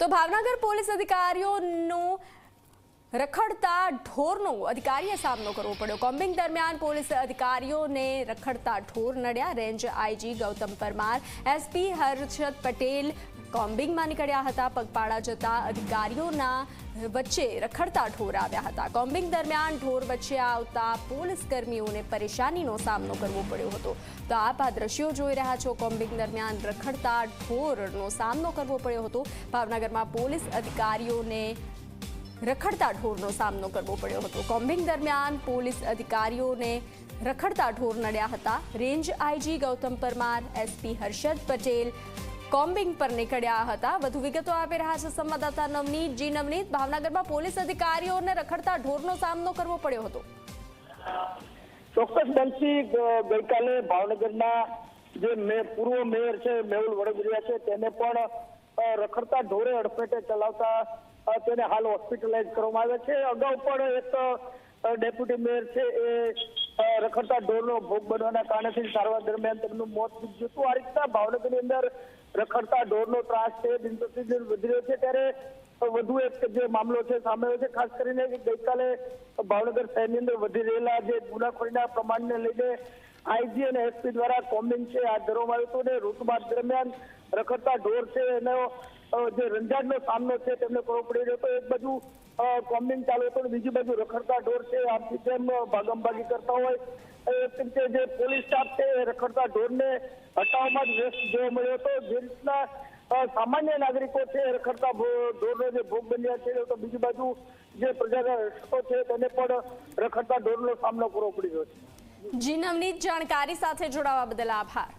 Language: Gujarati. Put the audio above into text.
તો ભાવનગર પોલીસ અધિકારીઓનું રખડતા ઢોરનો અધિકારીએ સામનો કરવો પડ્યો. કોમ્બિંગ દરમિયાન પોલીસ અધિકારીઓને રખડતા ઢોર નડ્યા. Range IG Gautam Parmar, SP Harshad Patel કોમ્બિંગમાં નીકળ્યા હતા. પગપાળા જતા અધિકારીઓના વચ્ચે રખડતા ઢોર આવ્યા હતા. કોમ્બિંગ દરમિયાન ઢોર વચ્ચે આવતા પોલીસ કર્મીઓને પરેશાનીનો સામનો કરવો પડ્યો હતો. તો આપ આ દ્રશ્યો જોઈ રહ્યા છો. કોમ્બિંગ દરમિયાન રખડતા ઢોરનો સામનો કરવો પડ્યો હતો. ભાવનગરમાં પોલીસ અધિકારીઓને રખડતા ઢોરનો સામનો કરવો પડ્યો હતો. કોમ્બિંગ દરમિયાન પોલીસ અધિકારીઓને રખડતા ઢોર નડ્યા હતા. Range IG Gautam Parmar, SP Harshad Patel combing પર નીકળ્યા હતા. વધુ વિગતો આપી રહ્યા છે સંવાદદાતા નવનીત. જી નવનીત, ભાવનગરમાં પોલીસ અધિકારીઓને રખડતા ઢોરનો સામનો કરવો પડ્યો હતો. ચોક્કસ બનશી ગઈકાલે ભાવનગરના જે પૂર્વ મેયર છે, મેહુલ વડોદરિયા છે, તેને પણ રખડતા ઢોરે અડફેટે ચલાવતા તેને હાલ હોસ્પિટલાઇઝ કરવામાં આવ્યા છે. અગાઉ પણ એક ડેપ્યુટી મેયર છે એ રખડતા ઢોરનો ભોગ બનવાના કારણેથી સારવાર દરમિયાન તેમનું મોત નીપજ્યું હતું. આ રીતના ભાવનગરની અંદર રખડતા ઢોરનો ત્રાસ છે દિન વધી રહ્યો છે. ત્યારે વધુ એક જે મામલો છે, સામે છે, ખાસ કરીને ગઈકાલે ભાવનગર શહેરની અંદર વધી રહેલા જે ગુનાખોરીના પ્રમાણને લઈને આઈજી અને એસપી દ્વારા કોમ્બિંગ છે હાથ ધરવામાં આવ્યું હતું અને ઋતુમાસ દરમિયાન રખડતા ઢોર છે, એનો જે રંજાડનો સામનો છે તેમને કરવો પડી રહ્યો એક બાજુ કોમ્બિંગ ચાલુ હતું બીજી બાજુ રખડતા ઢોર છે. આપની જેમ ભાગમભાગી કરતા હોય કે જે પોલીસ સ્ટાફ છે એ રખડતા ઢોરને હટાવવામાં જ વ્યસ્ત જોવા મળ્યો હતો. જે રીતના સામાન્ય નાગરિકો છે રખડતા ઢોરનો જે ભોગ બન્યા છે, તો બીજી બાજુ જે પ્રજાના છે તેને પણ રખડતા ઢોરનો સામનો કરવો પડી રહ્યો છે. જી, નવનીત, જાણકારી સાથે જોડાવા બદલ આભાર.